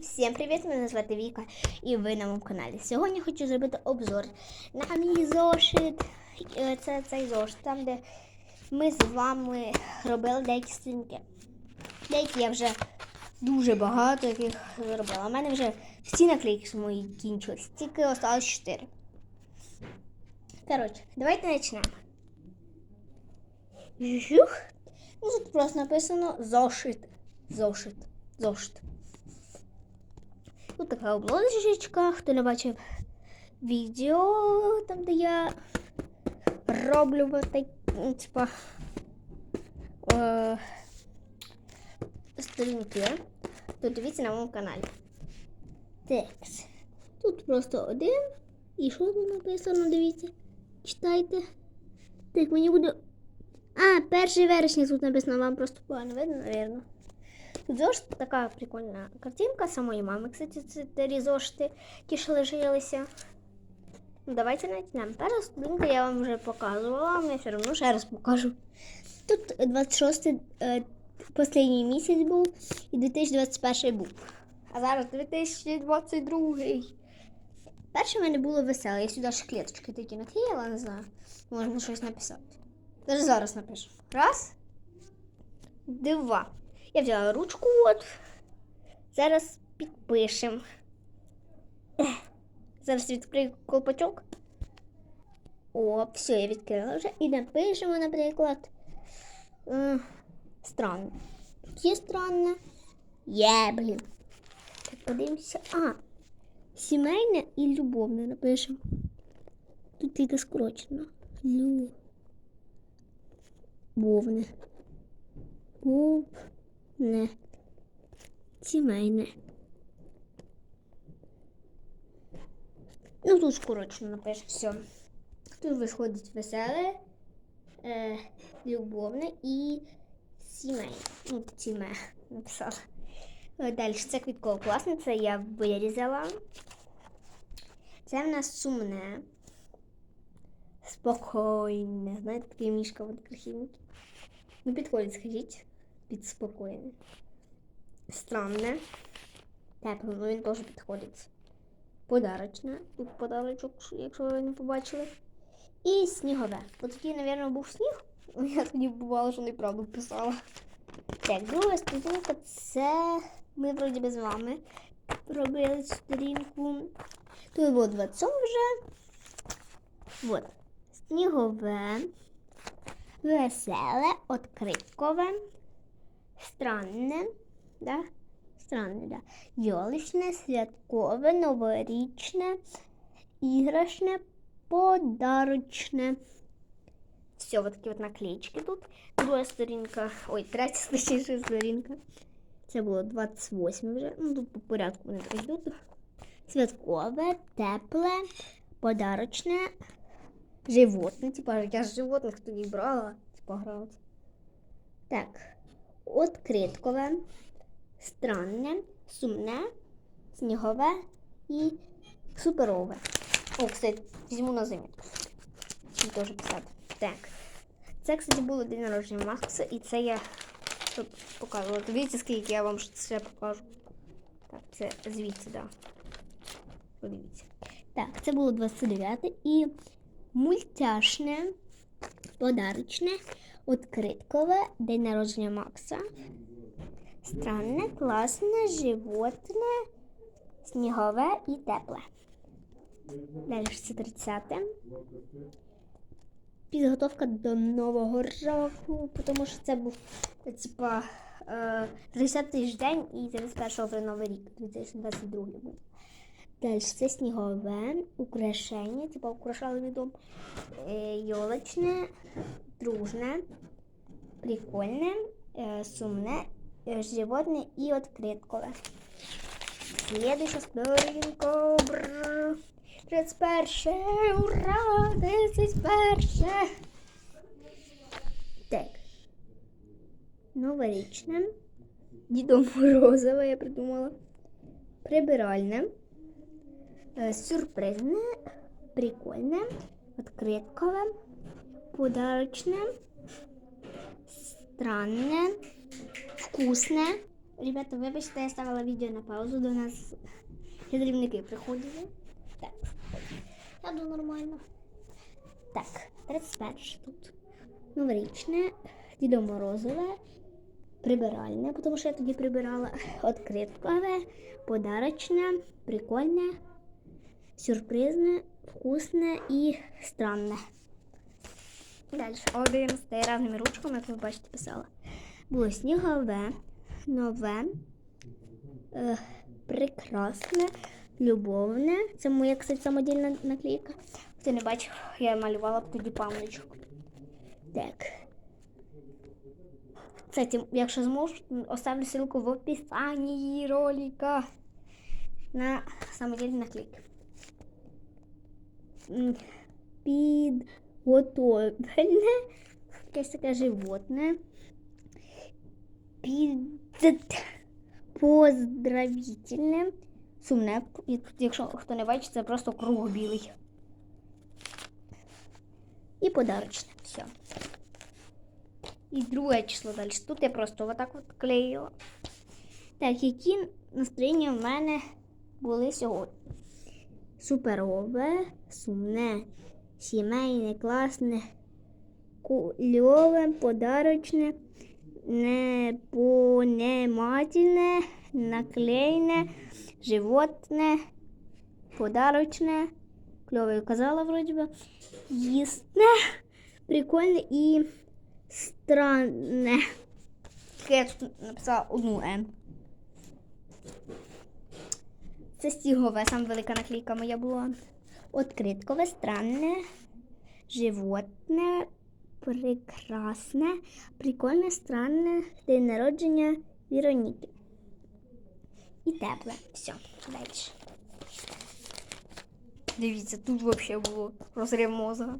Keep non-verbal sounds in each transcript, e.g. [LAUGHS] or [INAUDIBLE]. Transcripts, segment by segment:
Всім привіт! Мене звати Віка і ви на моєму каналі. Сьогодні хочу зробити обзор на мій зошит. Е, Це цей зошит, там, де ми з вами робили деякі сторінки. Деякі я вже дуже багато яких зробила. У мене вже всі наклейки мої кінчились, тільки осталось 4. Коротше, давайте почнемо. Ну, тут просто написано зошит. Зошит. Зошит. Тут така обложечка, хто не бачив відео, там, де я роблю вот ну, типа е, сторінки, то дивіться на моєму каналі. Текст. Тут просто один. І що тут написано, дивіться. Читайте. Так, мені буде. А, 1 вересня тут написано, вам просто погано видно, наверное. Зошит така прикольна картинка самої мами. Кстати, це зошити, ті, що давайте почнемо. Перша сторінка я вам вже показувала, але я все одно ще раз покажу. Тут 26 е, останній місяць був і 2021 був. А зараз 2022. Перше в мене було веселе. Я сюди ще клеточки такі наклеїла, не знаю. Можна щось написати. Даже зараз напишу. Раз. Два. Я взяла ручку от. Зараз підпишемо. Зараз відкрию колпачок. О, все, я відкрила вже. І напишемо, наприклад. Странно. Є странне? Є, блін. Так, подивимося. А, сімейне і любовне напишемо. Тут тільки скорочено. Любовне. Любовне. Сімейне. Ну, тут скорочено напише все. Тут виходить веселе, е, любовне і сімейне. Ну, сіме написала. Е, Далі це квіткова класне, це я вирізала. Це в нас сумне. Спокійне. Знаєте, такий мішка крихівник. Ну, підходить, скажіть. Під спокійне. Странне. Тепле, ну він теж підходить. Подарочне. Тут подарочок, якщо ви не побачили. І снігове. От тоді, мабуть, був сніг. [LAUGHS] Я тоді бувало, що неправду писала. Так, друга сторінка це ми вроді би з вами робили сторінку. Тут було 27 вже. Вот. Снігове, веселе, откриткове, странне, да? Странне, да. Йоличне, святкове, новорічне, іграшне, подарочне. Все, вот такі от наклеечки тут. Друга сторінка, ой, третя [LAUGHS] точніше сторінка. Це було 28 вже. Ну, тут по порядку вони так йдуть. Святкове, тепле, подарочне, животне. Типа, я ж животних тоді брала, типа грала. Так. Откриткове, странне, сумне, снігове і суперове. О, кстати, візьму на. Щоб теж писати. Так. Це, кстати, було день народження Макса, і це я тут показувала. Дивіться, скільки я вам ще покажу. Так, це звідси. Да. Подивіться. Так, це було 29 і мультяшне, подарочне, откриткове, день народження Макса. Странне, класне, животне, снігове і тепле. Далі це 30. Підготовка до Нового року, тому що це був типа 30-й день і 31 вже Новий рік, 2022 був. Далі це снігове, украшення, типа украшали мій дом. Е, Йолочне, дружне, прикольне, е, сумне, е, животне і откриткове. Следующая сторінка. 31. Ура! 31. Так. Новорічне. Дідом Морозове я придумала. Прибиральне. Е, Сюрпризне. Прикольне. Откриткове. Подарочне. Странне. Вкусне. Ребята, вибачте, я ставила відео на паузу, до нас підрівники приходили. Так, я думаю, нормально. Так, 31 тут. Новорічне, Дідо Морозове, прибиральне, тому що я тоді прибирала. Откриткове, подарочне, прикольне, сюрпризне, вкусне і странне. Далі. Один з різними ручками, як ви бачите, писала. Було снігове, нове, е, прекрасне, любовне. Це моя, кстати, самодільна наклейка. Хто не бачив, я малювала б тоді пам'яточку. Так. Кстати, якщо зможу, оставлю ссылку в описании ролика на самодільні наклейки. Підготовлене, якесь таке животне. Під. Сумне. Якщо хто не бачить, це просто круг білий. І подарочне. Все. І друге число далі. Тут я просто отак от клеїла. Так, які настроєння в мене були сьогодні? Суперове, сумне, сімейне, класне, кульове, подарочне, непонемательне, наклеєне, животне, подарочне, кльове казала вроді би, їстне, прикольне і странне. Я тут написала одну Н. Це стігове, саме велика наклейка моя була. Откриткове, странне, животне, прекрасне, прикольне, странне, день народження Віроніки. І тепле. Все, далі. Дивіться, тут взагалі було розрив мозга.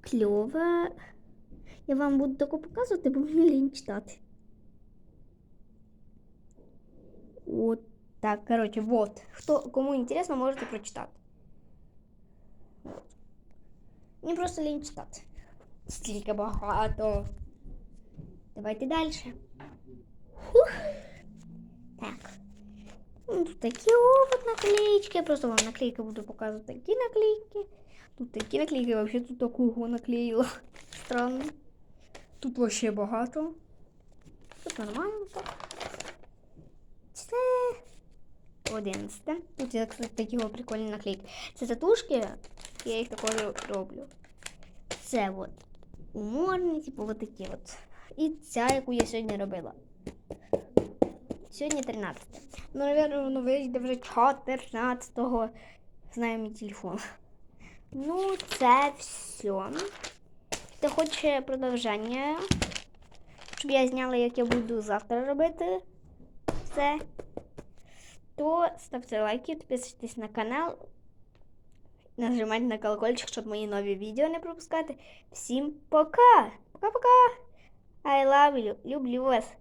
Кльове. Я вам буду таку показувати, бо мені лінь читати. От так, короче, вот. Хто, кому интересно, можете прочитати. Вот. Мені просто лінь читати. Стільки багато. Давайте далі. Фух. Так. Ну, Тут такі от наклеечки. Я просто вам наклейки буду показувати такі наклейки. Тут такі наклейки, я вообще тут такого наклеїла. [LAUGHS] Странно. Тут вообще багато. Тут нормально так. Це 11. Тут є, такі прикольні наклейки. Це татушки, я їх також роблю. Це от уморні, типу, от такі от. І ця, яку я сьогодні робила. Сьогодні 13. Ну, напевно, воно вийде вже 14-го. Знаю мій телефон. Ну, це все. Хто хоче продовження, щоб я зняла, як я буду завтра робити це, то ставте лайки, підписуйтесь на канал, нажимайте на колокольчик, щоб мої нові відео не пропускати. Всім пока! Пока-пока! I love you. Люблю вас.